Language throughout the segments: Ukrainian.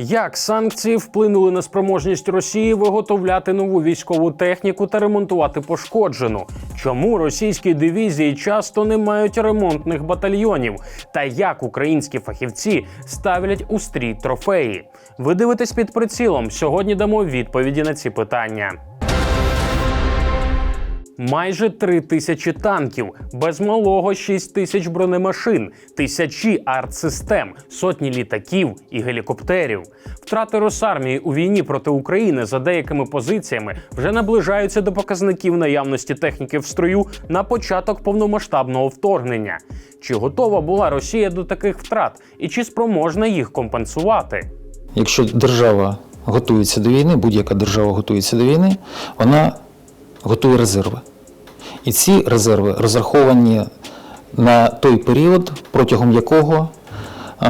Як санкції вплинули на спроможність Росії виготовляти нову військову техніку та ремонтувати пошкоджену? Чому російські дивізії часто не мають ремонтних батальйонів? Та як українські фахівці ставлять у стрій трофеї? Ви дивитесь під прицілом. Сьогодні дамо відповіді на ці питання. Майже три тисячі танків, без малого 6 тисяч бронемашин, тисячі артсистем, сотні літаків і гелікоптерів. Втрати Росармії у війні проти України за деякими позиціями вже наближаються до показників наявності техніки в строю на початок повномасштабного вторгнення. Чи готова була Росія до таких втрат, і чи спроможна їх компенсувати? Якщо держава готується до війни, будь-яка держава готується до війни, вона готує резерви. І ці резерви розраховані на той період, протягом якого е,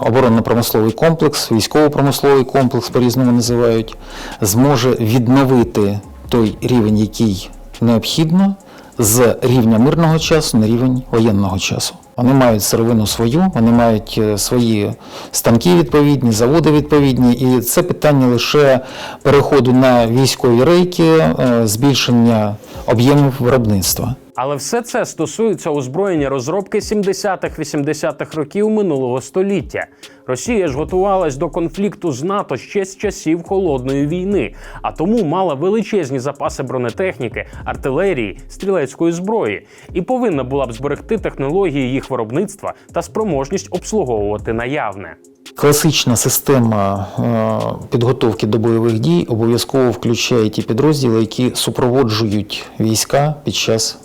оборонно-промисловий комплекс, військово-промисловий комплекс по-різному називають, зможе відновити той рівень, який необхідно, з рівня мирного часу на рівень воєнного часу. Вони мають сировину свою, вони мають е, свої станки відповідні, заводи відповідні, і це питання лише переходу на військові рейки, е, збільшення об'ємів виробництва. Але все це стосується озброєння розробки 70-х-80-х років минулого століття. Росія ж готувалась до конфлікту з НАТО ще з часів холодної війни, а тому мала величезні запаси бронетехніки, артилерії, стрілецької зброї і повинна була б зберегти технології їх виробництва та спроможність обслуговувати наявне. Класична система е, підготовки до бойових дій обов'язково включає ті підрозділи, які супроводжують війська під час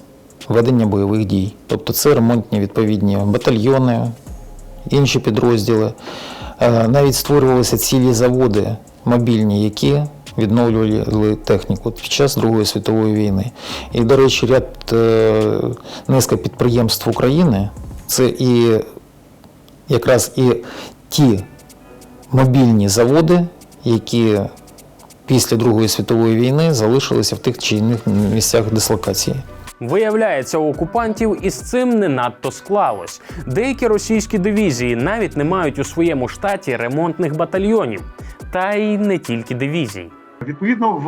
ведення бойових дій. Тобто це ремонтні відповідні батальйони, інші підрозділи. Е, Навіть створювалися цілі заводи мобільні, які відновлювали техніку під час Другої світової війни. І, до речі, ряд е, низка підприємств України це і якраз і ті мобільні заводи, які після Другої світової війни залишилися в тих чи інших місцях дислокації. Виявляється, у окупантів із цим не надто склалось. Деякі російські дивізії навіть не мають у своєму штаті ремонтних батальйонів, та й не тільки дивізій. Відповідно, в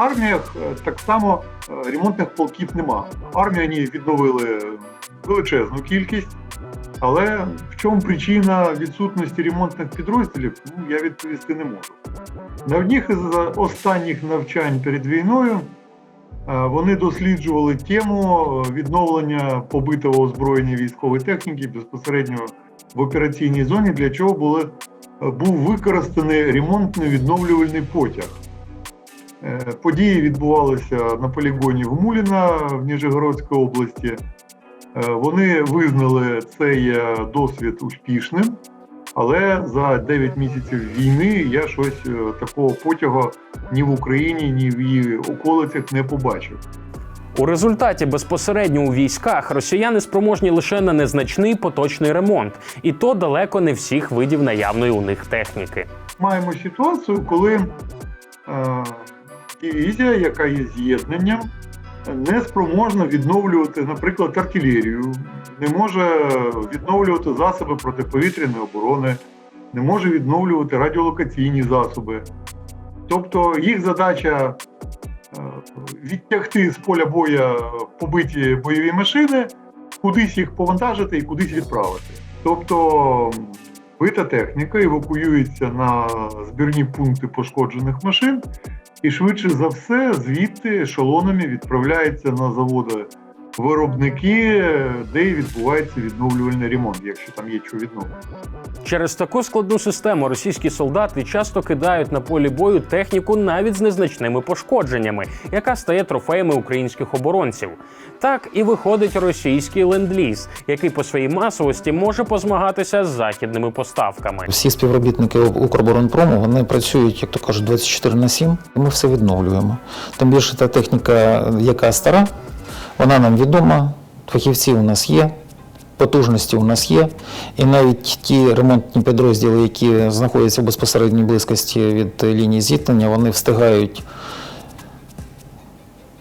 арміях е, так само е, ремонтних полків нема. Армію вони відновили величезну кількість, але в чому причина відсутності ремонтних підрозділів, ну, я відповісти не можу. На одних із останніх навчань перед війною вони досліджували тему відновлення побитого озброєння військової техніки безпосередньо в операційній зоні, для чого були, був використаний ремонтно-відновлювальний потяг. Е, Події відбувалися на полігоні в Муліна в Ніжегородській області. Е, Вони визнали цей е, досвід успішним, але за 9 місяців війни я щось е, такого потягу ні в Україні, ні в її околицях не побачив. У результаті безпосередньо у військах росіяни спроможні лише на незначний поточний ремонт, і то далеко не всіх видів наявної у них техніки. Маємо ситуацію, коли е, дивізія, яка є з'єднанням, не спроможна відновлювати, наприклад, артилерію, не може відновлювати засоби протиповітряної оборони, не може відновлювати радіолокаційні засоби. Тобто їх задача е, відтягти з поля боя побиті бойові машини, кудись їх повантажити і кудись відправити. Тобто бита техніка евакуюється на збірні пункти пошкоджених машин, і швидше за все звідти ешелонами відправляється на заводи виробники, де відбувається відновлювальний ремонт, якщо там є що відновлювати. Через таку складну систему російські солдати часто кидають на полі бою техніку навіть з незначними пошкодженнями, яка стає трофеями українських оборонців. Так і виходить російський ленд-ліз, який по своїй масовості може позмагатися з західними поставками. Всі співробітники Укроборонпрому вони працюють, як то кажуть, 24 на 7, ми все відновлюємо. Тим більше та техніка, яка стара, вона нам відома, фахівці у нас є. Потужності у нас є, і навіть ті ремонтні підрозділи, які знаходяться в безпосередній близькості від лінії зіткнення, вони встигають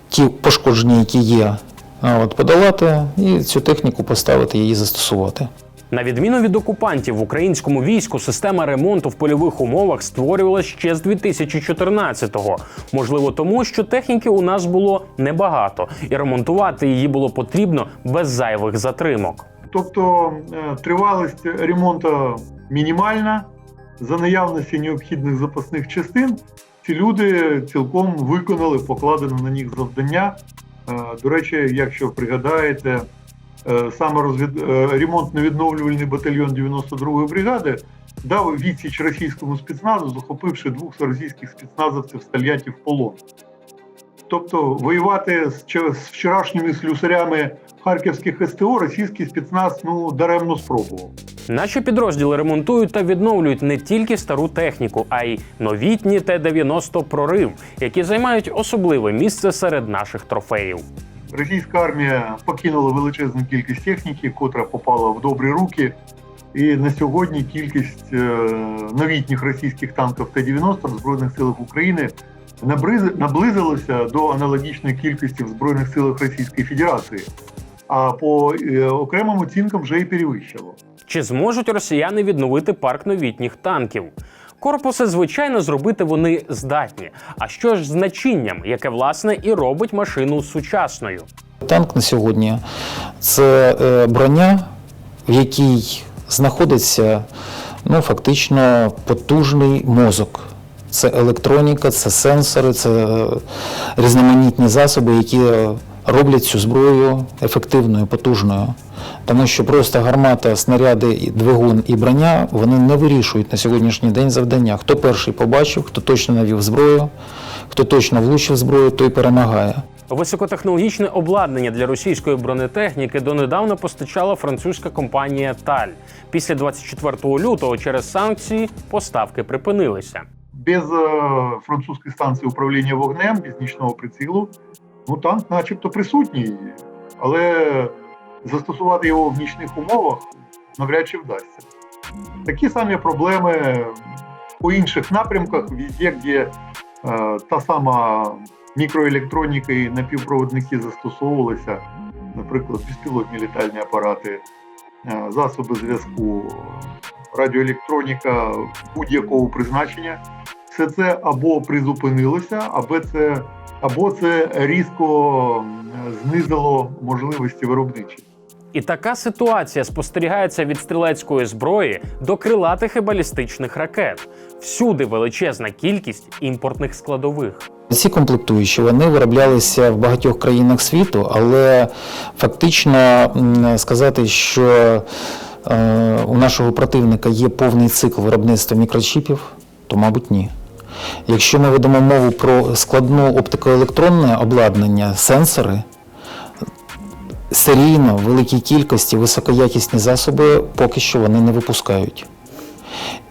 ті пошкодження, які є, от подолати, і цю техніку поставити, її застосувати. На відміну від окупантів, в українському війську система ремонту в польових умовах створювалася ще з 2014-го. Можливо, тому що техніки у нас було небагато, і ремонтувати її було потрібно без зайвих затримок. Тобто е, тривалість ремонту мінімальна, за наявності необхідних запасних частин. Ці люди цілком виконали покладене на них завдання. Е, До речі, якщо пригадаєте, саме розвід... е, ремонтно-відновлювальний батальйон 92-ї бригади дав відсіч російському спецназу, захопивши двох російських спецназовців з Тольятті в полон. Тобто воювати з, з вчорашніми слюсарями харківських СТО російський спецназ ну даремно спробував. Наші підрозділи ремонтують та відновлюють не тільки стару техніку, а й новітні Т-90 прорив, які займають особливе місце серед наших трофеїв. Російська армія покинула величезну кількість техніки, котра попала в добрі руки. І на сьогодні кількість е, новітніх російських танків Т-90 в Збройних силах України наблизилася до аналогічної кількості в Збройних силах Російської Федерації, а по е, окремим оцінкам вже і перевищило. Чи зможуть росіяни відновити парк новітніх танків? Корпуси, звичайно, зробити вони здатні. А що ж з начинням, яке власне і робить машину сучасною? Танк на сьогодні це е, броня, в якій знаходиться ну, фактично потужний мозок. Це електроніка, це сенсори, це е, різноманітні засоби, які роблять цю зброю ефективною, потужною. Тому що просто гармата, снаряди, двигун і броня вони не вирішують на сьогоднішній день завдання. Хто перший побачив, хто точно навів зброю, хто точно влучив зброю, той перемагає. Високотехнологічне обладнання для російської бронетехніки донедавна постачала французька компанія Таль. Після 24 лютого через санкції поставки припинилися. Без е, французької станції управління вогнем, без нічного прицілу, ну танк начебто присутній, але застосувати його в нічних умовах навряд чи вдасться. Такі самі проблеми по інших напрямках, везде, де е, та сама мікроелектроніка і напівпроводники застосовувалися, наприклад, безпілотні літальні апарати, е, засоби зв'язку, радіоелектроніка будь-якого призначення. Все це або призупинилося, або це, або це різко знизило можливості виробничі. І така ситуація спостерігається від стрілецької зброї до крилатих і балістичних ракет. Всюди величезна кількість імпортних складових. Ці комплектуючі вони вироблялися в багатьох країнах світу, але фактично сказати, що е, у нашого противника є повний цикл виробництва мікрочіпів, то, мабуть, ні. Якщо ми ведемо мову про складну оптикоелектронне обладнання, сенсори, серійно в великій кількості високоякісні засоби поки що вони не випускають.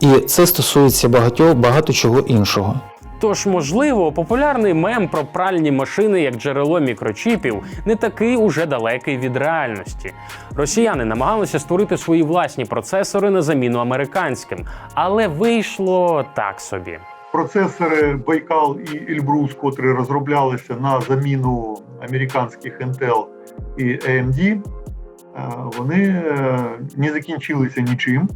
І це стосується багатьох, багато чого іншого. Тож, можливо, популярний мем про пральні машини як джерело мікрочіпів не такий уже далекий від реальності. Росіяни намагалися створити свої власні процесори на заміну американським, але вийшло так собі. Процесори Байкал і Ельбрус, котрі розроблялися на заміну американських Intel і AMD, е, вони е, не закінчилися нічим.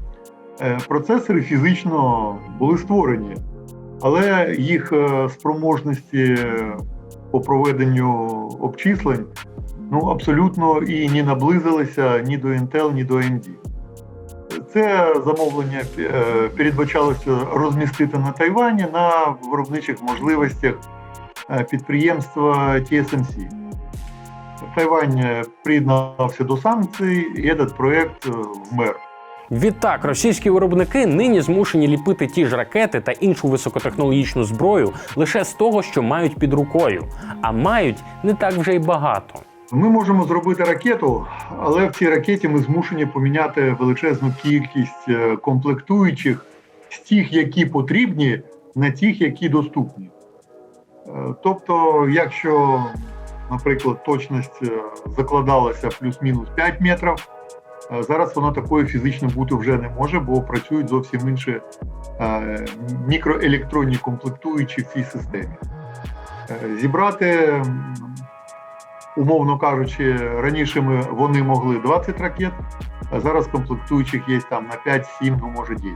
Е, Процесори фізично були створені, але їх спроможності по проведенню обчислень ну, абсолютно і не наблизилися ні до Intel, ні до AMD. Це замовлення е, передбачалося розмістити на Тайвані на виробничих можливостях е, підприємства TSMC. Тайвань е, приєднався до санкцій, і цей проєкт е, вмер. Відтак, російські виробники нині змушені ліпити ті ж ракети та іншу високотехнологічну зброю лише з того, що мають під рукою, а мають не так вже й багато. Ми можемо зробити ракету, але в цій ракеті ми змушені поміняти величезну кількість е, комплектуючих з тих, які потрібні, на тих, які доступні. Е, Тобто, якщо, наприклад, точність е, закладалася плюс-мінус 5 метрів, зараз вона такою фізично бути вже не може, бо працюють зовсім інші мікроелектронні комплектуючі в цій системі. Зібрати умовно кажучи, раніше ми, вони могли 20 ракет, а зараз комплектуючих є там на 5-7, ну може 10.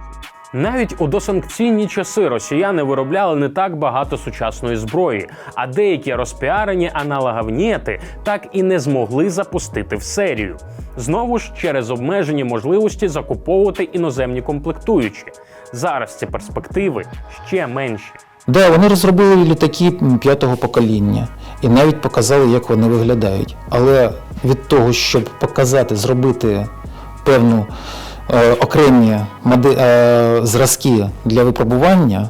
Навіть у досанкційні часи росіяни виробляли не так багато сучасної зброї, а деякі розпіарені аналоговнєти так і не змогли запустити в серію. Знову ж через обмежені можливості закуповувати іноземні комплектуючі. Зараз ці перспективи ще менші. Да, вони розробили літаки п'ятого покоління і навіть показали, як вони виглядають. Але від того, щоб показати, зробити певну е, окремі моде- е, зразки для випробування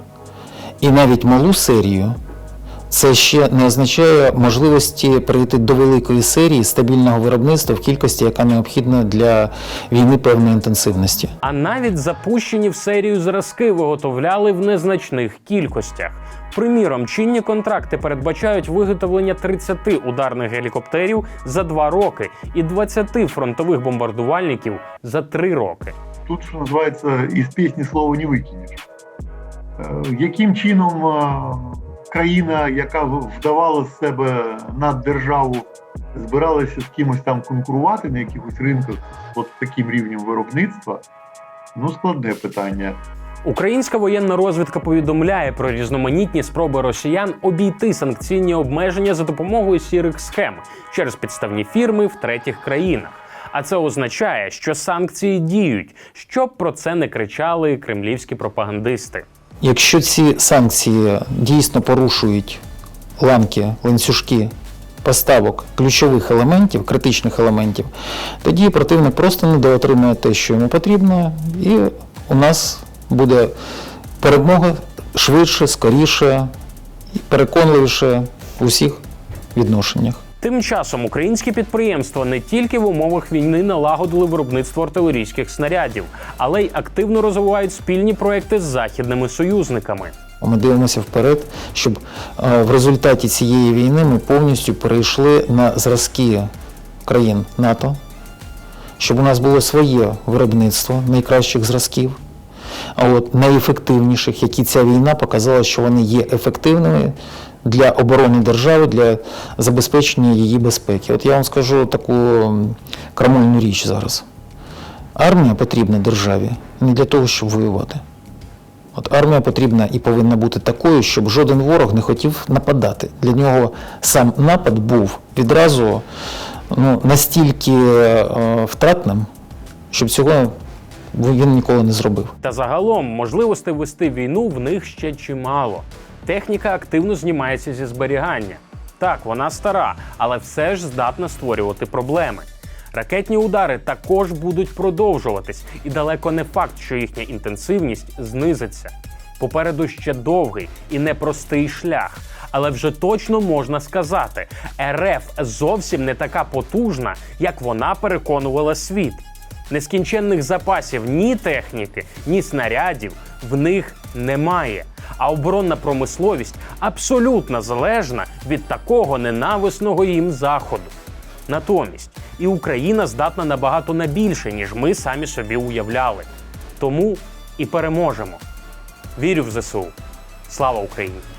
і навіть малу серію, це ще не означає можливості перейти до великої серії стабільного виробництва в кількості, яка необхідна для війни певної інтенсивності. А навіть запущені в серію зразки виготовляли в незначних кількостях. Приміром, чинні контракти передбачають виготовлення 30 ударних гелікоптерів за 2 роки і 20 фронтових бомбардувальників за 3 роки. Тут, що називається, із пісні слова не викинеш. Е, Яким чином е, країна, яка вдавала з себе над державу, збиралася з кимось там конкурувати на якихось ринках от таким рівнем виробництва? Ну, складне питання. Українська воєнна розвідка повідомляє про різноманітні спроби росіян обійти санкційні обмеження за допомогою сірих схем через підставні фірми в третіх країнах. А це означає, що санкції діють, щоб про це не кричали кремлівські пропагандисти. Якщо ці санкції дійсно порушують ланки, ланцюжки поставок ключових елементів, критичних елементів, тоді противник просто недоотримує те, що йому потрібно, і у нас буде перемога швидше, скоріше, переконливіше в усіх відношеннях. Тим часом українські підприємства не тільки в умовах війни налагодили виробництво артилерійських снарядів, але й активно розвивають спільні проекти з західними союзниками. Ми дивимося вперед, щоб е, в результаті цієї війни ми повністю перейшли на зразки країн НАТО, щоб у нас було своє виробництво найкращих зразків, а от найефективніших, які ця війна показала, що вони є ефективними для оборони держави, для забезпечення її безпеки. От я вам скажу таку крамольну річ зараз. Армія потрібна державі не для того, щоб воювати. От армія потрібна і повинна бути такою, щоб жоден ворог не хотів нападати. Для нього сам напад був відразу ну, настільки е, втратним, щоб цього він ніколи не зробив. Та загалом можливостей вести війну в них ще чимало. Техніка активно знімається зі зберігання. Так, вона стара, але все ж здатна створювати проблеми. Ракетні удари також будуть продовжуватись, і далеко не факт, що їхня інтенсивність знизиться. Попереду ще довгий і непростий шлях. Але вже точно можна сказати, РФ зовсім не така потужна, як вона переконувала світ. Нескінченних запасів ні техніки, ні снарядів в них немає. А оборонна промисловість абсолютно залежна від такого ненависного їм заходу. Натомість і Україна здатна набагато на більше, ніж ми самі собі уявляли. Тому і переможемо. Вірю в ЗСУ. Слава Україні!